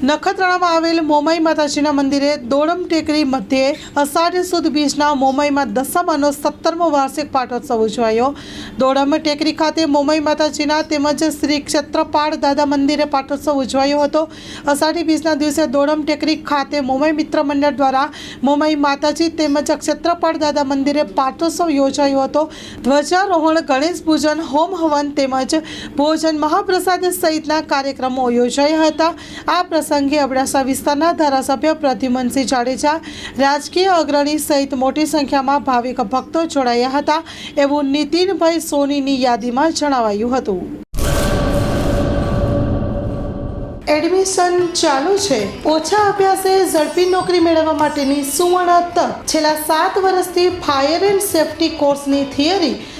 નખત્રાણામાં આવેલ મોમાઈ માતાજીના મંદિરે દોડમ ટેકરી મધ્યે અષાઢ સુદ બીજના મોમાઈમાં દશામાનો સત્તરમો વાર્ષિક પાટોત્સવ ઉજવાયો. દોડમ ટેકરી ખાતે મોમાઈ માતાજીના તેમજ શ્રી ક્ષેત્રપાળ દાદા મંદિરે પાટોત્સવ ઉજવાયો હતો. અષાઢી બીજના દિવસે દોડમ ટેકરી ખાતે મોમાઈ મિત્ર મંડળ દ્વારા મોમાઈ માતાજી તેમજ ક્ષેત્રપાળ દાદા મંદિરે પાટોત્સવ યોજાયો હતો. ધ્વજારોહણ, ગણેશ પૂજન, હોમ હવન તેમજ ભોજન મહાપ્રસાદ સહિતના કાર્યક્રમો યોજાયા હતા. આ પ્રસંગે અબડાસા વિસ્તારના ધારાસભ્ય પ્રદ્યુમનસિંહ જાડેજા રાજકીય અગ્રણી સહિત મોટી સંખ્યામાં ભાવિક ભક્તો જોડાયા હતા એવું નીતિનભાઈ સોનીની યાદીમાં જણાવાયું હતું. એડમિશન ચાલુ છે. ઓછા અભ્યાસે ઝડપી નોકરી મેળવવા માટેની સુવર્ણ તક. છેલ્લા સાત વર્ષથી ફાયર એન્ડ સેફટી કોર્સની થિયરી